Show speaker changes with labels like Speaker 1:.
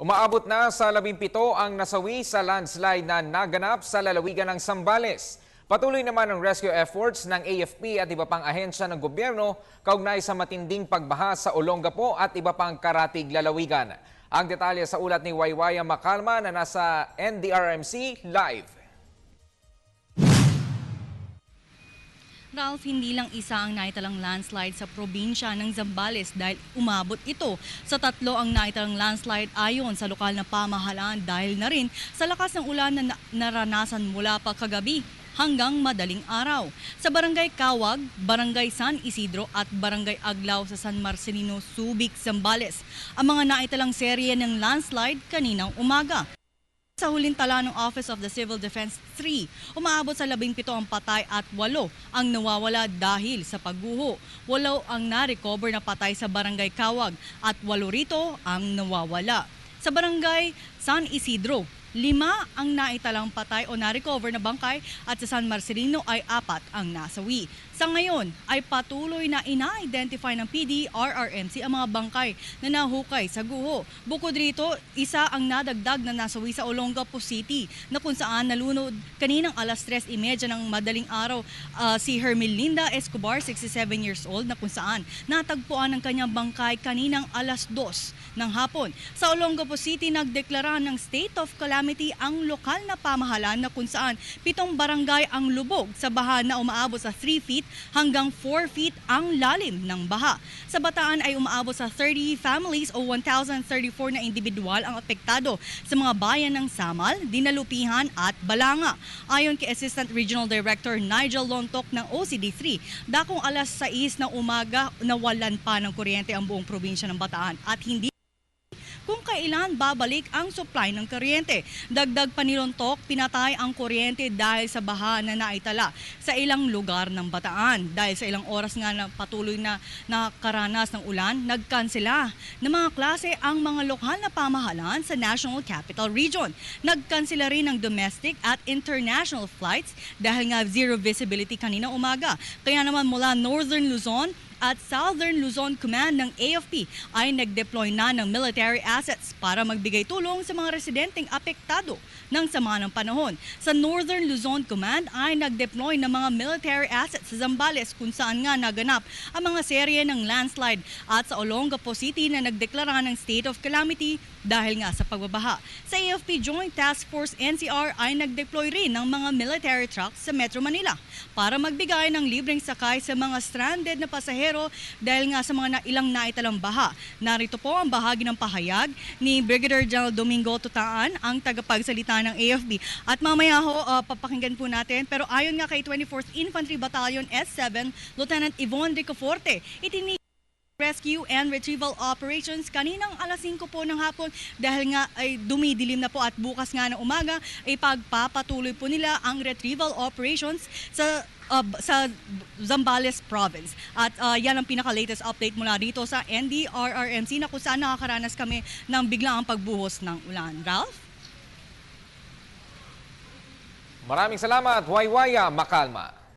Speaker 1: Umaabot na sa 17 ang nasawi sa landslide na naganap sa lalawigan ng Sambales. Patuloy naman ang rescue efforts ng AFP at iba pang ahensya ng gobyerno kaugnay sa matinding pagbaha sa Olongapo at iba pang karatig lalawigan. Ang detalye sa ulat ni Waywaya Makalma na nasa NDRMC live.
Speaker 2: Ralph, hindi lang isa ang naitalang landslide sa probinsya ng Zambales dahil umabot ito sa tatlo ang naitalang landslide ayon sa lokal na pamahalaan dahil na rin sa lakas ng ulan na na- naranasan mula pa kagabi hanggang madaling araw. Sa Barangay Kawag, Barangay San Isidro at Barangay Aglaw sa San Marcelino, Subic, Zambales ang mga naitalang serye ng landslide kaninang umaga. Sa huling tala ng Office of the Civil Defense 3, umaabot sa 17 ang patay at 8 ang nawawala dahil sa pagguho. Walo ang na-recover na patay sa Barangay Kawag at 8 rito ang nawawala. Sa Barangay San Isidro, lima ang naitalang patay o na-recover na bangkay at sa San Marcelino ay apat ang nasawi. Sa ngayon ay patuloy na ina-identify ng PD-RRMC ang mga bangkay na nahukay sa guho. Bukod rito, isa ang nadagdag na nasawi sa Olongapo City na kung saan nalunod kaninang alas 3.30 ng madaling araw ah, si Hermelinda Escobar, 67 years old, na kung saan natagpuan ang kanyang bangkay kaninang alas 2 ng hapon. Sa Olongapo City, nagdeklara ng state of calamity ang lokal na pamahalaan na kung saan pitong barangay ang lubog sa baha na umaabot sa 3 feet hanggang 4 feet ang lalim ng baha. Sa Bataan ay umaabot sa 30 families o 1,034 na individual ang apektado sa mga bayan ng Samal, Dinalupihan at Balanga. Ayon kay Assistant Regional Director Nigel Lontok ng OCD3, dakong alas 6 ng umaga nawalan pa ng kuryente ang buong probinsya ng Bataan at hindi kailan babalik ang supply ng kuryente. Dagdag pa ni Lontok, pinatay ang kuryente dahil sa baha na naitala sa ilang lugar ng Bataan. Dahil sa ilang oras nga na patuloy na nakaranas ng ulan, nagkansela ng mga klase ang mga lokal na pamahalaan sa National Capital Region. Nagkansela rin ng domestic at international flights dahil nga zero visibility kanina umaga. Kaya naman mula Northern Luzon, at Southern Luzon Command ng AFP ay nag-deploy na ng military assets para magbigay tulong sa mga residenteng apektado ng sama ng panahon. Sa Northern Luzon Command ay nag-deploy ng mga military assets sa Zambales kung saan nga naganap ang mga serye ng landslide at sa Olongapo City na nagdeklara ng state of calamity dahil nga sa pagbabaha. Sa AFP Joint Task Force NCR ay nag-deploy rin ng mga military trucks sa Metro Manila para magbigay ng libreng sakay sa mga stranded na pasahero dahil nga sa mga na, ilang naitalang baha. Narito po ang bahagi ng pahayag ni Brigadier General Domingo Tutaan, ang tagapagsalita ng AFP. At mamaya ho, uh, papakinggan po natin. Pero ayon nga kay 24th Infantry Battalion S7, Lieutenant Yvonne Ricoforte, itinig rescue and retrieval operations kaninang alas 5 po ng hapon dahil nga ay dumidilim na po at bukas nga ng umaga ay pagpapatuloy po nila ang retrieval operations sa uh, sa Zambales province. At uh, yan ang pinaka-latest update mula dito sa NDRRMC na kung saan nakakaranas kami ng biglaang pagbuhos ng ulan. Ralph?
Speaker 1: Maraming salamat, Waywaya Makalma.